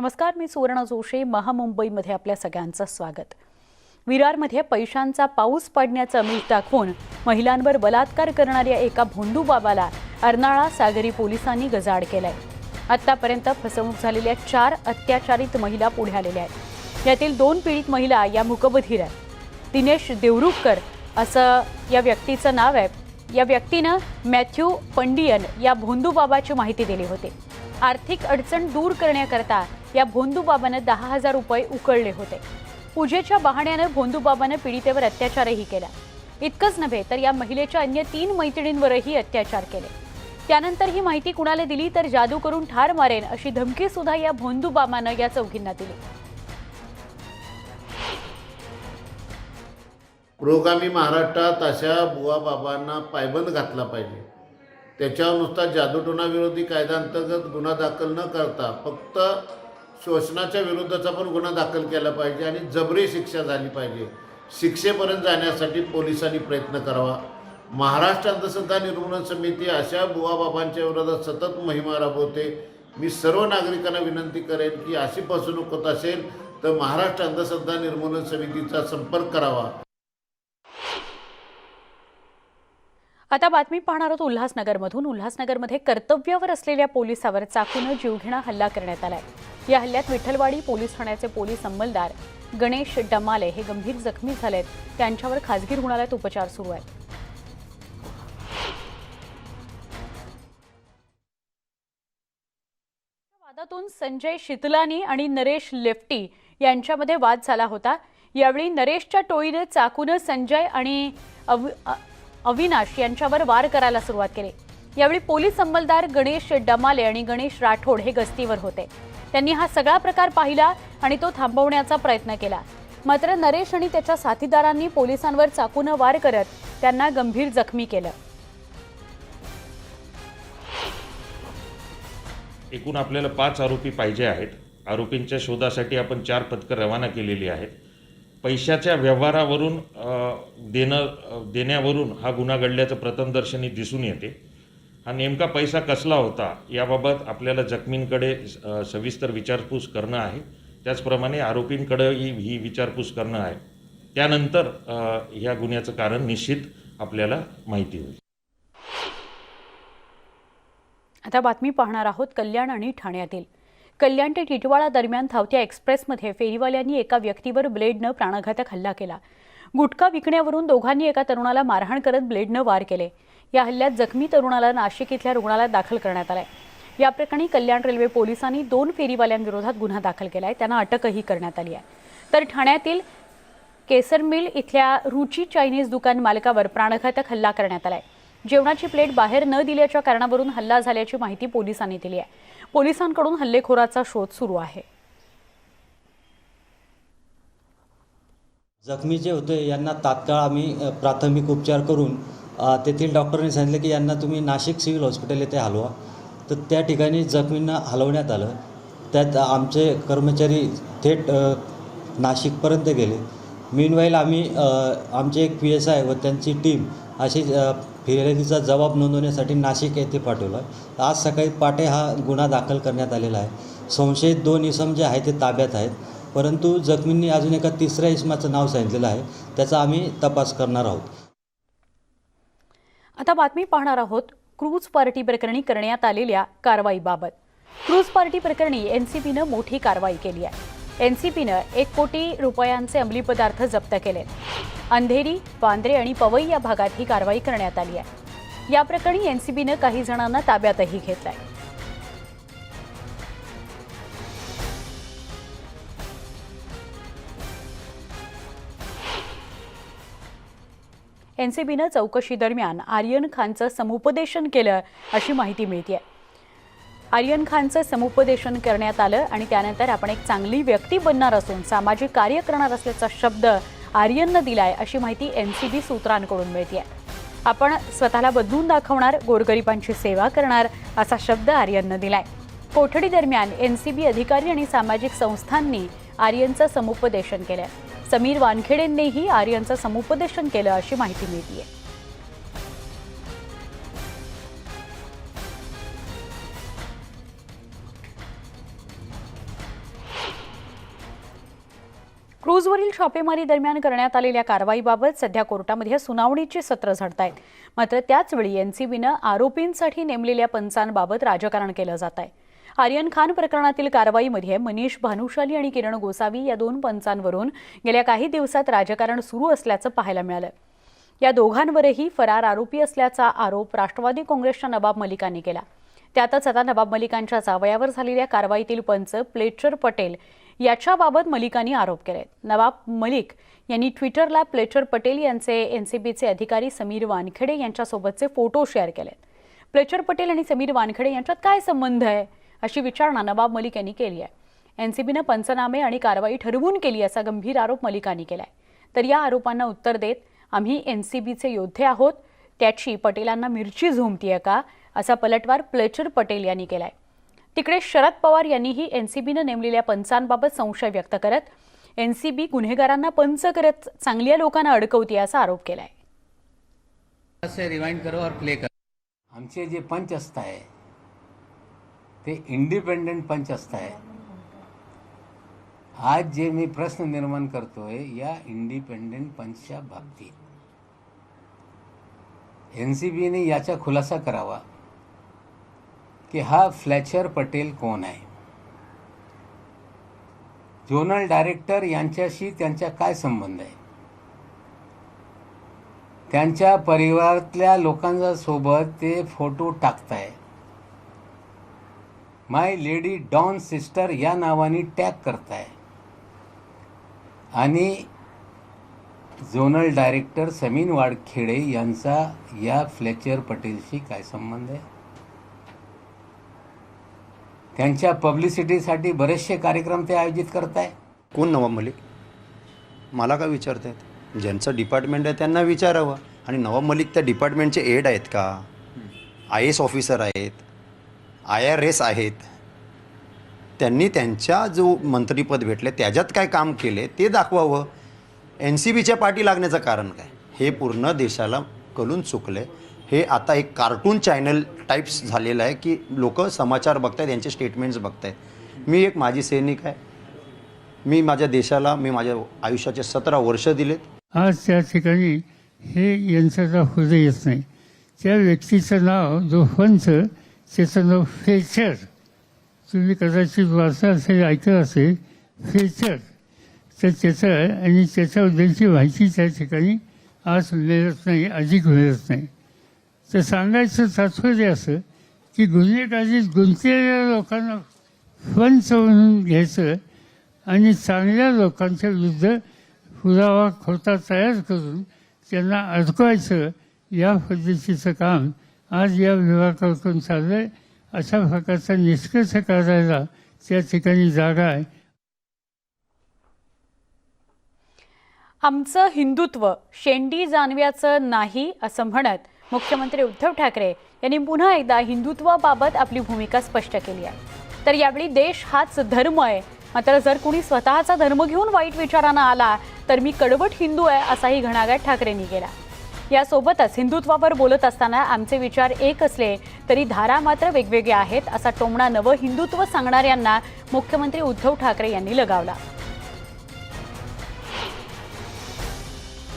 नमस्कार मी सुवर्ण जोशी महामुंबईमध्ये आपल्या सगळ्यांचं स्वागत. विरारमध्ये पैशांचा पाऊस पडण्याचं मीठ दाखवून महिलांवर बलात्कार करणाऱ्या एका भोंडू बाबाला अर्नाळा सागरी पोलिसांनी गजाड केलाय. आतापर्यंत फसवणूक झालेल्या चार अत्याचारित महिला पुढे आलेल्या आहेत. यातील दोन पीडित महिला या मुकबधीर आहेत. दिनेश देवरुखकर असं या व्यक्तीचं नाव आहे. या व्यक्तीनं मॅथ्यू पंडियन या भोंदू बाबाची माहिती दिली होती. आर्थिक अडचण दूर करण्याकरता या भोंदूबाबानं दहा हजार रुपये उकळले होते. पूजेच्या बहाण्यानं भोंदूबाबानं पीडितेवर अत्याचारही केला. इतकंच नव्हे तर या महिलेच्या अन्य तीन मैत्रिणींवरही अत्याचार केले. त्यानंतर ही माहिती कुणाला दिली तर जादू करून ठार मारेन अशी धमकी सुद्धा या भोंदू बाबानं या चौघींना दिली. पुरोगामी महाराष्ट्रात अशा बुवा बाबांना पायबंद घातला पाहिजे. त्याच्यावर नुसता जादूटोनाविरोधी कायद्याअंतर्गत गुन्हा दाखल न करता फक्त शोषणाच्या विरुद्धचा पण गुन्हा दाखल केला पाहिजे आणि जबरी शिक्षा झाली पाहिजे. शिक्षेपर्यंत जाण्यासाठी पोलिसांनी प्रयत्न करावा. महाराष्ट्र अंधश्रद्धा निर्मूलन समिती अशा बुवाबाबांच्या विरोधात सतत मोहिमा राबवते. मी सर्व नागरिकांना विनंती करेन की अशी फसवणूक होत असेल तर महाराष्ट्र अंधश्रद्धा निर्मूलन समितीचा संपर्क करावा. आता बातमी पाहणार आहोत उल्हासनगरमधून. उल्हासनगरमध्ये कर्तव्यावर असलेल्या पोलिसावर चाकूनं जीवघेणा हल्ला करण्यात आलाय. या हल्ल्यात विठ्ठलवाडी पोलीस ठाण्याचे पोलीस अंमलदार गणेश डमाले हे गंभीर जखमी झालेत. त्यांच्यावर खासगी रुग्णालयात उपचार सुरू आहेत. वादातून संजय शितलानी आणि नरेश लेफ्टी यांच्यामध्ये वाद झाला होता. यावेळी नरेशच्या टोळीने चाकून संजय आणि अव अविनाश यांच्यावर वार करायला सुरुवात केली. यावेळी पोलीस अंमलदार गणेश डमाले आणि गणेश राठोड हे गस्तीवर होते. त्यांनी हा सगळा प्रकार पाहिला आणि तो थांबवण्याचा प्रयत्न केला. मात्र नरेश आणि त्याच्या साथीदारांनी पोलिसांवर चाकूनं वार करत त्यांना गंभीर जखमी केलं. एकूण आपल्याला पाच आरोपी पाहिजे आहेत. आरोपींच्या शोधासाठी आपण चार पथकं रवाना केलेली आहेत. पैशाच्या व्यवहारावरून देणं देण्यावरून हा गुन्हा घडल्याचं प्रथमदर्शनी दिसून येते. हा नेमका पैसा कसला होता याबाबत आपल्याला जखमींकडे सविस्तर विचारपूस करणं आहे. त्याचप्रमाणे आरोपींकडेही ही विचारपूस करणं आहे. त्यानंतर ह्या गुन्ह्याचं कारण निश्चित आपल्याला माहिती होईल. आता बातमी पाहणार आहोत कल्याण आणि ठाण्यातील. कल्याण ते टिटवाळा दरम्यान धावत्या एक्सप्रेसमध्ये फेरीवाल्यांनी एका व्यक्तीवर ब्लेडनं प्राणघातक हल्ला केला. गुटखा विकण्यावरून दोघांनी एका तरुणाला मारहाण करत ब्लेडनं वार केले. या हल्ल्यात जखमी तरुणाला नाशिक इथल्या रुग्णालयात दाखल करण्यात आलाय. या प्रकरणी कल्याण रेल्वे पोलिसांनी दोन फेरीवाल्यांविरोधात गुन्हा दाखल केलाय. त्यांना अटकही करण्यात आली आहे. तर ठाण्यातील केसर मिल इथल्या रुची चायनीज दुकान मालकावर प्राणघातक हल्ला करण्यात आलाय. जेवणाची प्लेट बाहेर न दिल्याच्या कारणावरून हल्ला झाल्याची माहिती पोलिसांनी दिली आहे. पोलिसांकडून हल्लेखोराचा शोध सुरू आहे. जखमी जे होते यांना तात्काळ आम्ही प्राथमिक उपचार करून तेथील डॉक्टरांनी सांगितले की यांना तुम्ही नाशिक सिव्हिल हॉस्पिटल येथे हलवा. तर त्या ठिकाणी जखमींना हलवण्यात आलं. त्यात आमचे कर्मचारी थेट नाशिकपर्यंत गेले. मीनवाईल आम्ही आमचे एक पी एस आय व त्यांची टीम अशी फिर्यादीचा जबाब नोंदवण्यासाठी नाशिक येथे पाठवला. आज सकाळी पाटे हा गुन्हा दाखल करण्यात आलेला आहे. संशयित दोन इसम जे आहेत ते ताब्यात आहेत. परंतु जखमींनी अजून एका तिसऱ्या इसमाचं नाव सांगितलेलं आहे. त्याचा आम्ही तपास करणार आहोत. आता बातमी पाहणार आहोत क्रूज पार्टी प्रकरणी करण्यात आलेल्या कारवाईबाबत. क्रूज पार्टी प्रकरणी एनसीपीनं मोठी कारवाई केली आहे. एन सी पीनं एक कोटी रुपयांचे अंमली पदार्थ जप्त केले. अंधेरी वांद्रे आणि पवई या भागात ही कारवाई करण्यात आली आहे. या प्रकरणी एनसीबीनं काही जणांना ताब्यातही घेतलाय. एनसीबीनं चौकशी दरम्यान आर्यन खानचं समुपदेशन केलं अशी माहिती मिळते आहे आर्यन खानचं समुपदेशन करण्यात आलं आणि त्यानंतर आपण एक चांगली व्यक्ती बनणार असून सामाजिक कार्य करणार असल्याचा शब्द आर्यननं दिलाय अशी माहिती एन सी बी सूत्रांकडून मिळते आपण स्वतःला बदलून दाखवणार गोरगरिबांची सेवा करणार असा शब्द आर्यननं दिलाय. कोठडी दरम्यान एन सी बी अधिकारी आणि सामाजिक संस्थांनी आर्यनचं समुपदेशन केलं समीर वानखेडेंनीही आर्यनचं समुपदेशन केलं अशी माहिती मिळते क्रूजवरील छापेमारी दरम्यान करण्यात आलेल्या कारवाईबाबत सध्या कोर्टामध्ये सुनावणीची सत्र झडत आहेत मात्र त्याचवेळी एनसीबीनं आरोपींसाठी नेमलेल्या पंचांबाबत राजकारण केलं जात आहे आर्यन खान प्रकरणातील कारवाईमध्ये मनीष भानुशाली आणि किरण गोसावी या दोन पंचांवरून गेल्या काही दिवसात राजकारण सुरू असल्याचं पाहायला मिळालं. या दोघांवरही फरार आरोपी असल्याचा आरोप राष्ट्रवादी काँग्रेसच्या नवाब मलिकांनी केला. त्यातच आता नवाब मलिकांच्या जावयावर झालेल्या कारवाईतील पंच प्लेचर पटेल याच्याबाबत मलिकांनी आरोप केले नवाब मलिक यांनी ट्विटरला प्लेचर पटेल यांचे एनसीबीचे अधिकारी समीर वानखेडे यांच्यासोबतचे फोटो शेअर केलेत. प्लेचर पटेल आणि समीर वानखेडे यांच्यात काय संबंध आहे अशी विचारणा नवाब मलिक यांनी केली आहे. एनसीबीनं पंचनामे आणि कारवाई ठरवून केली असा गंभीर आरोप मलिकांनी केलाय. तर या आरोपांना उत्तर देत आम्ही एनसीबीचे योद्धे आहोत त्याची पटेलांना मिरची झोमतीये का असा पलटवार प्लेचर पटेल यांनी केलाय. तिकडे शरद पवार यांनीही एनसीबीनं नेमलेल्या पंचांबाबत संशय व्यक्त करत एनसीबी गुन्हेगारांना पंच करत चांगल्या लोकांना अडकवते असा आरोप केलाय. से रिवाइंड करो और प्ले करो. आमचे जे पंच असत आहे ते इंडिपेंडेंट पंच असत आहे. आज जे मी प्रश्न निर्माण करतोय या इंडिपेंडेंट पंचच्या बाबतीत. एन सी बीने याचा खुलासा करावा. की हा फ्लॅचर पटेल कोण आहे? झोनल डायरेक्टर यांच्याशी त्यांचा काय संबंध आहे? त्यांच्या परिवारातल्या लोकांच्या सोबत ते फोटो टाकताय. माय लेडी डॉन सिस्टर या नावाने टॅग करताय. आणि झोनल डायरेक्टर समीन वाडखेडे यांचा या फ्लेचर पटेलशी काय संबंध आहे? त्यांच्या पब्लिसिटीसाठी बरेचसे कार्यक्रम ते आयोजित करत आहे कोण नवाब मलिक? मला का आहेत ज्यांचं डिपार्टमेंट आहे त्यांना विचारावं. आणि नवाब मलिक त्या डिपार्टमेंटचे एड आहेत का? आय एस ऑफिसर आहेत. आय आर एस आहेत. त्यांनी त्यांच्या जो मंत्रीपद भेटले त्याच्यात काय काम केले ते दाखवावं. एन सी बीच्या पाठी लागण्याचं कारण काय? हे पूर्ण देशाला कळून चुकलं आहे हे आता एक कार्टून चॅनल टाईप्स झालेलं आहे की लोक समाचार बघतायत यांचे स्टेटमेंट्स बघतायत. मी एक माजी सैनिक आहे. मी माझ्या देशाला मी माझ्या आयुष्याचे सतरा वर्ष दिलेत. आज त्या ठिकाणी हे यंत्राचा हृदय येत नाही. त्या व्यक्तीचं नाव जो हंस त्याचं नाव फेचर तुम्ही कदाचित वाचलं असेल ऐकत असेल फेचर तर त्याचं आणि त्याच्याबद्दलची माहिती त्या ठिकाणी आज मिळत नाही अधिक मिळत नाही. तर सांगायचं तात्पर्य असं की गुन्हेगारीत गुंतलेल्या लोकांना फंच म्हणून घ्यायचं आणि चांगल्या लोकांच्या विरुद्ध पुरावा खोटा तयार करून त्यांना अडकवायचं या पद्धतीचं काम आज या विभागाकडून चाललं आहे अशा प्रकारचा निष्कर्ष करायला त्या ठिकाणी जागा आहे. आमचं हिंदुत्व शेंडी जानव्याचं नाही असं म्हणत मुख्यमंत्री उद्धव ठाकरे यांनी पुन्हा एकदा हिंदुत्वाबाबत आपली भूमिका स्पष्ट केली आहे. तर यावेळी देश हाच धर्म आहे. मात्र जर कुणी स्वतःचा धर्म घेऊन वाईट विचारानं आला तर मी कडवट हिंदू आहे असाही घणाघात ठाकरेंनी केला. यासोबतच हिंदुत्वावर बोलत असताना आमचे विचार एक असले तरी धारा मात्र वेगवेगळ्या आहेत असा टोमणा नवं हिंदुत्व सांगणाऱ्यांना मुख्यमंत्री उद्धव ठाकरे यांनी लगावला.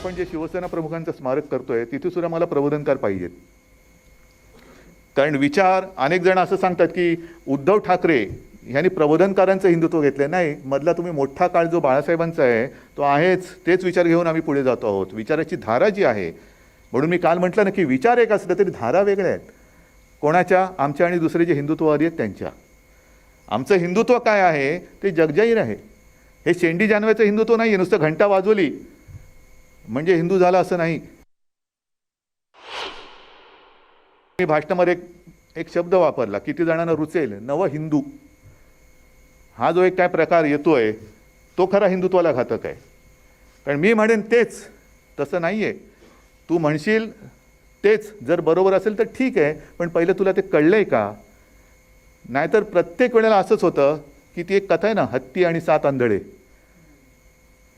आपण जे शिवसेना प्रमुखांचं स्मारक करतोय तिथे सुद्धा मला प्रबोधनकार पाहिजेत. कारण विचार अनेक जण असं सांगतात की उद्धव ठाकरे यांनी प्रबोधनकारांचं हिंदुत्व घेतलं नाही मधला तुम्ही मोठा काळ जो बाळासाहेबांचा आहे तो आहेच. तेच विचार घेऊन आम्ही पुढे जातो आहोत. विचाराची धारा जी आहे म्हणून मी काल म्हटलं ना की विचार एक असलं तरी धारा वेगळ्या आहेत. कोणाच्या? आमच्या आणि दुसरे जे हिंदुत्ववादी आहेत त्यांच्या. आमचं हिंदुत्व काय आहे ते जगजाहीर आहे. हे शेंडी जानव्याचं हिंदुत्व नाही आहे नुसतं घंटा वाजवली. म्हणजे हिंदू झाला असं नाही. मी भाषणामध्ये एक एक शब्द वापरला किती जणांना रुचेल नव हिंदू. हा जो एक काय प्रकार येतोय तो खरा हिंदुत्वाला घातक आहे. कारण मी म्हणेन तेच तसं नाही आहे तू म्हणशील तेच जर बरोबर असेल तर ठीक आहे पण पहिलं तुला ते कळलं आहे का? नाहीतर प्रत्येक वेळेला असंच होतं की ती एक कथा आहे ना हत्ती आणि सात आंधळे.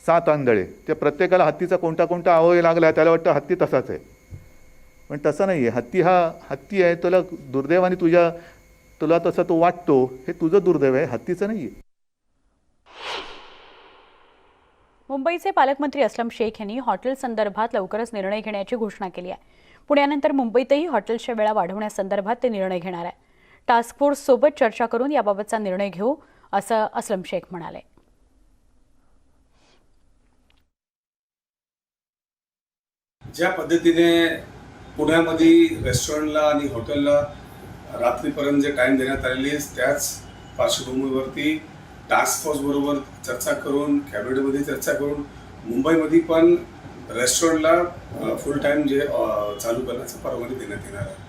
सात आंधळे. त्या प्रत्येकाला हत्तीचा कोणता कोणता आवय लागला त्याला वाटतं हत्ती तसाच आहे. पण तसं नाही आहे हत्ती हा हत्ती आहे तुला दुर्दैवाने तुझ्या तुला तसा तो वाटतो हे तुझं दुर्दैव आहे हत्तीचं नाही आहे मुंबईचे पालकमंत्री अस्लम शेख यांनी हॉटेल संदर्भात लवकरच निर्णय घेण्याची घोषणा केली आहे. पुण्यानंतर मुंबईतही हॉटेल्सच्या वेळा वाढवण्यासंदर्भात ते निर्णय घेणार आहे. टास्क फोर्स सोबत चर्चा करून याबाबतचा निर्णय घेऊ असं असलम शेख म्हणाले. ज्या पद्धतीने पुण्यामध्ये रेस्टॉरंटला आणि हॉटेलला रात्रीपर्यंत जे टाईम देण्यात आलेली आहे त्याच पार्श्वभूमीवरती टास्क फोर्स बरोबर चर्चा करून कॅबिनेटमध्ये चर्चा करून मुंबईमध्ये पण रेस्टॉरंटला फुल टाईम जे चालू करण्याचा परवानगी देण्यात येणार आहे.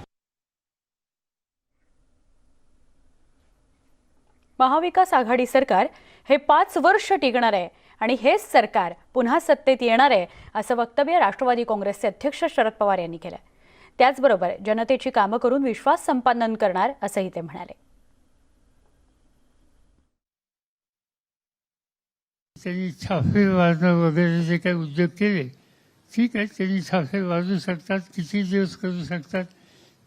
महाविकास आघाडी सरकार हे पाच वर्ष टिकणार आहे. आणि हेच सरकार पुन्हा सत्तेत येणार आहे असं वक्तव्य राष्ट्रवादी काँग्रेसचे अध्यक्ष शरद पवार यांनी केलं त्याचबरोबर जनतेची कामं करून विश्वास संपादन करणार असंही ते म्हणाले. त्यांनी छापे वाजणं वगैरे जे काही उद्योग केले ठीक आहे त्यांनी छापे वाजू शकतात किती दिवस करू शकतात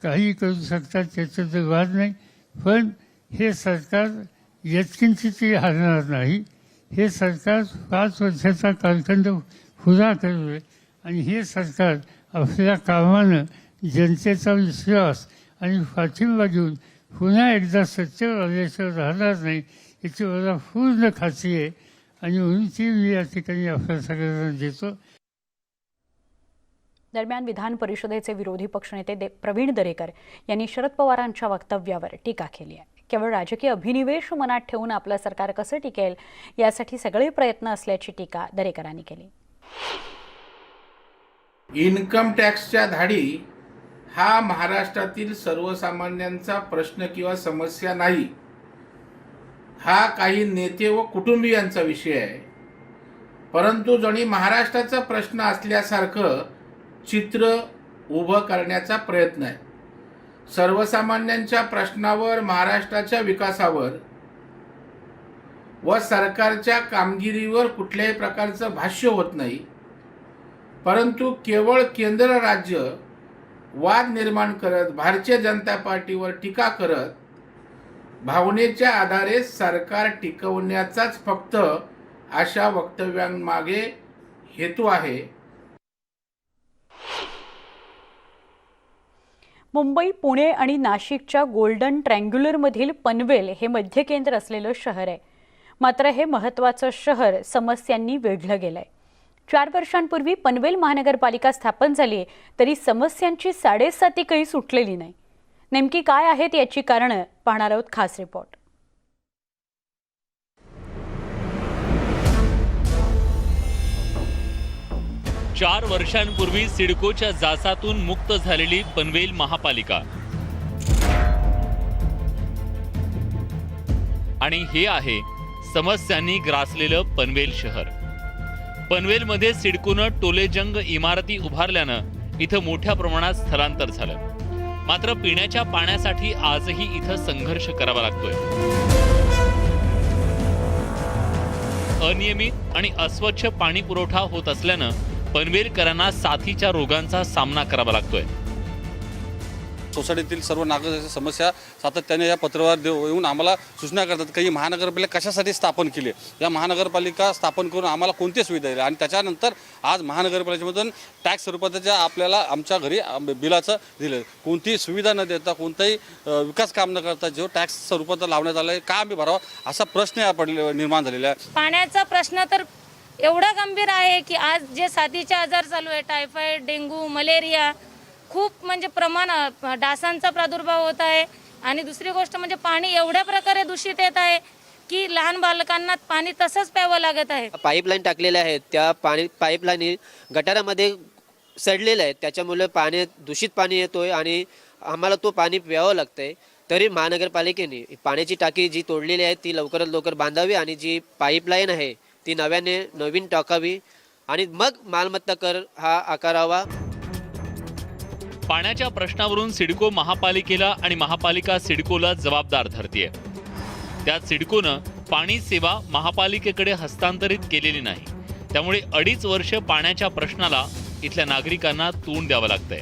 काही करू शकतात त्याचा तर वाद नाही पण हे सरकार यत्किंचितही हरणार नाही. हे सरकार पाच वर्षाचा कालखंड पुरा करू आणि हे सरकार आपल्या कामानं जनतेचा विश्वास आणि पाठिंबा घेऊन पुन्हा एकदा सत्तेवर आल्याशिवाय राहणार नाही याची मला पूर्ण खात्री आहे आणि म्हणून ती मी या ठिकाणी आपल्या सगळ्यांना देतो. दरम्यान विधान परिषदेचे विरोधी पक्षनेते दे प्रवीण दरेकर यांनी शरद पवारांच्या वक्तव्यावर टीका केली आहे. केवळ राजकीय अभिनिवेश मनात ठेवून आपलं सरकार कसं टिकेल यासाठी सगळे प्रयत्न असल्याची टीका दरेकरांनी केली. इन्कम टॅक्सच्या धाडी हा महाराष्ट्रातील सर्वसामान्यांचा प्रश्न किंवा समस्या नाही. हा काही नेते व कुटुंबियांचा विषय आहे. परंतु जणी महाराष्ट्राचा प्रश्न असल्यासारखं चित्र उभं करण्याचा प्रयत्न आहे. सर्वसामान्यांच्या प्रश्नावर महाराष्ट्राच्या विकासावर व सरकारच्या कामगिरीवर कुठल्याही प्रकारचं भाष्य होत नाही. परंतु केवळ केंद्र राज्य वाद निर्माण करत भारतीय जनता पार्टीवर टीका करत भावनेच्या आधारे सरकार टिकवण्याचाच फक्त अशा वक्तव्यांमागे हेतू आहे. मुंबई पुणे आणि नाशिकच्या गोल्डन ट्रँग्युलरमधील पनवेल हे मध्य केंद्र असलेलं शहर आहे. मात्र हे महत्त्वाचं शहर समस्यांनी वेढलं गेलं आहे चार वर्षांपूर्वी पनवेल महानगरपालिका स्थापन झाली तरी समस्यांची साडेसाती काही सुटलेली नाही. नेमकी काय आहेत याची कारणं पाहणार आहोत खास रिपोर्ट. चार वर्षांपूर्वी सिडकोच्या जासातून मुक्त झालेली पनवेल महापालिका. आणि हे आहे समस्यांनी ग्रासलेलं पनवेल शहर. पनवेलमध्ये सिडकोनं टोलेजंग इमारती उभारल्यानं इथं मोठ्या प्रमाणात स्थलांतर झालं. मात्र पिण्याच्या पाण्यासाठी आजही इथं संघर्ष करावा लागतोय. अनियमित आणि अस्वच्छ पाणी पुरवठा होत असल्यानं पनवेलकरांना साथीच्या रोगांचा सामना करावा लागतोय. सोसायटीतील सर्व नागरिकांच्या समस्या सातत्याने या पत्रावर देऊ येऊन आम्हाला सूचना करतात की ही महानगरपालिका कशासाठी स्थापन केली या महानगरपालिका स्थापन करून आम्हाला कोणती सुविधा दिल्या आणि त्याच्यानंतर आज महानगरपालिकेमधून टॅक्स स्वरूपाच्या आपल्याला आमच्या घरी बिलाचं दिलं. कोणतीही सुविधा न देता कोणताही विकास काम न करता जो टॅक्स स्वरूपात लावण्यात आला आहे का आम्ही भरावा? असा प्रश्न या पडले निर्माण झालेला आहे. पाण्याचा प्रश्न तर एवढं गंभीर आहे की आज जे साथीचे आजार चालू आहे टायफॉईड डेंग्यू मलेरिया खूप म्हणजे प्रमाण डासांचा प्रादुर्भाव होत आहे. आणि दुसरी गोष्ट म्हणजे पाणी एवढ्या प्रकारे दूषित येत आहे की लहान बालकांना पाणी तसंच प्यावं लागत आहे. पाईपलाईन टाकलेल्या आहेत. त्या पाणी पाईपलाईन गटारामध्ये सडलेल्या आहेत. त्याच्यामुळे पाणी दूषित पाणी येतोय आणि आम्हाला तो पाणी प्यावं लागतंय. तरी महानगरपालिकेने पाण्याची टाकी जी तोडलेली आहे ती लवकरात लवकर बांधावी आणि जी पाईपलाईन आहे ती नव्याने नवीन टाकावी आणि मग मालमत्ता कर हा आकारावा. पाण्याच्या प्रश्नावरून सिडको महापालिकेला आणि महापालिका सिडकोला जबाबदार धरतीये. त्यात सिडकोनं पाणी सेवा महापालिकेकडे हस्तांतरित केलेली नाही. त्यामुळे अडीच वर्ष पाण्याच्या प्रश्नाला इथल्या नागरिकांना तोंड द्यावं लागतंय.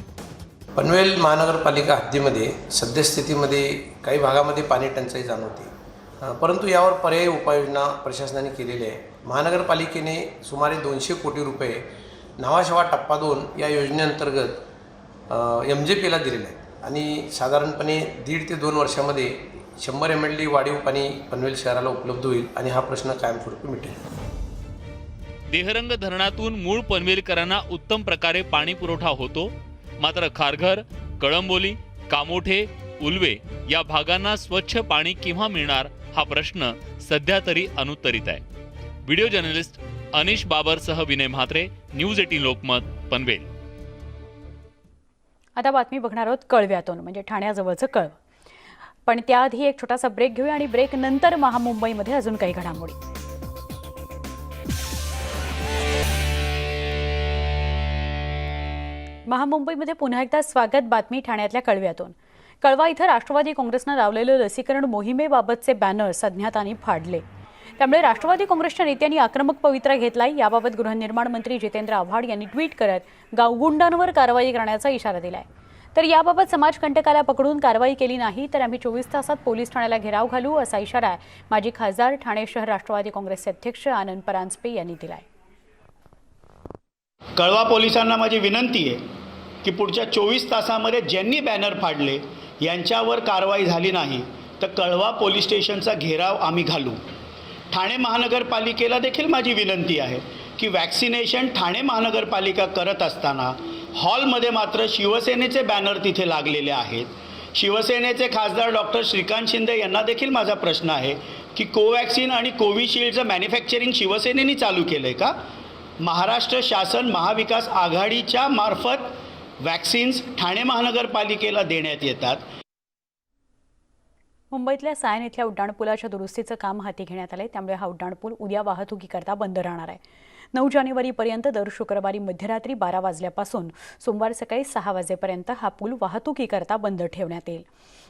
पनवेल महानगरपालिका हद्दीमध्ये सद्यस्थितीमध्ये काही भागामध्ये पाणी टंचाई जाणवते. परंतु यावर पर्यायी उपाययोजना प्रशासनाने केलेली आहे. महानगरपालिकेने सुमारे दोनशे कोटी रुपये नावाशेवा टप्पा दोन या योजनेअंतर्गत एम जे पीला दिलेले आहेत. आणि साधारणपणे दीड ते दोन वर्षामध्ये शंभर एम एल डी वाढीव पाणी पनवेल शहराला उपलब्ध होईल आणि हा प्रश्न कायमस्वरूपी मिटेल. देहरंग धरणातून मूळ पनवेलकरांना उत्तम प्रकारे पाणी पुरवठा होतो. मात्र खारघर कळंबोली कामोठे उल्वे या भागांना स्वच्छ पाणी केव्हा मिळणार? हा प्रश्न सध्या तरी अनुत्तरित आहे. व्हिडिओ जर्नलिस्ट अनिश बाबरसह विनय म्हात्रे न्यूज एटीन लोकमत पनवेल. आता बातमी बघणार आहोत कळव्यातून म्हणजे ठाण्याजवळचं कळव. पण त्याआधी एक छोटासा ब्रेक घेऊया आणि ब्रेक नंतर महामुंबईमध्ये अजून काही घडामोडी. महामुंबईमध्ये पुन्हा एकदा स्वागत बातमी ठाण्यातल्या कळव्यातून. कळवा इथं राष्ट्रवादी काँग्रेसनं लावलेलं लसीकरण मोहिमेबाबतचे बॅनर्स अज्ञातांनी फाडले. त्यामुळे राष्ट्रवादी काँग्रेसच्या नेत्यांनी आक्रमक पवित्रा घेतलाय. याबाबत गृहनिर्माण मंत्री जितेंद्र आव्हाड यांनी ट्विट करत गावगुंडांवर कारवाई करण्याचा इशारा दिलाय. तर याबाबत समाजकंटकाला पकडून कारवाई केली नाही तर आम्ही चोवीस तासात पोलीस ठाण्याला घेराव घालू असा इशारा माजी खासदार ठाणे शहर राष्ट्रवादी काँग्रेसचे अध्यक्ष आनंद परांजपे यांनी दिलाय. कळवा पोलिसांना माझी विनंती आहे की पुढच्या चोवीस तासामध्ये ज्यांनी बॅनर फाडले यांच्यावर कारवाई झाली नाही तर कळवा पोलीस स्टेशनचा घेराव आम्ही घालू. ठाणे महानगरपालिकेला देखील माझी विनंती आहे की वॅक्सिनेशन ठाणे महानगरपालिका करत असताना हॉलमध्ये मात्र शिवसेनेचे बॅनर तिथे लागलेले आहेत. शिवसेनेचे खासदार डॉक्टर श्रीकांत शिंदे यांना देखील माझा प्रश्न आहे की कोवॅक्सिन आणि कोविशिल्डचं मॅन्युफॅक्चरिंग शिवसेनेने चालू केलं आहे का? महाराष्ट्र शासन महाविकास आघाडीच्या मार्फत वॅक्सिन्स ठाणे महानगरपालिकेला देण्यात येतात. मुंबईतल्या सायन इथल्या उड्डाणपुलाच्या दुरुस्तीचं काम हाती घेण्यात आलंय. त्यामुळे हा उड्डाणपूल उद्या वाहतुकीकरता बंद राहणार आहे. नऊ जानेवारीपर्यंत दर शुक्रवारी मध्यरात्री बारा वाजल्यापासून सोमवार सकाळी सहा वाजेपर्यंत हा पूल वाहतुकीकरता बंद ठेवण्यात येईल.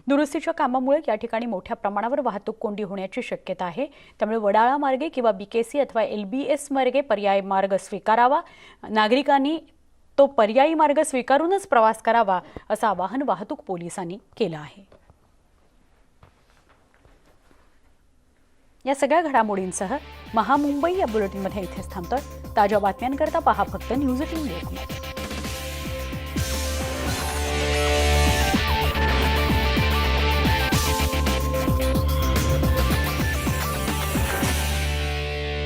दुरुस्तीच्या कामामुळे या ठिकाणी मोठ्या प्रमाणावर वाहतूक कोंडी होण्याची शक्यता आहे. त्यामुळे वडाळा मार्गे किंवा बीकेसी अथवा एल बी एस मार्गे पर्याय मार्ग स्वीकारावा. नागरिकांनी तो पर्यायी मार्ग स्वीकारूनच प्रवास करावा असं आवाहन वाहतूक पोलिसांनी केलं आहे. या सगळ्या घडामोडींसह महामुंबई या बुलेटिनमध्ये इथेच थांबतोय. ताज्या बातम्यांकरता पहा फक्त न्यूज एटीन लोकमत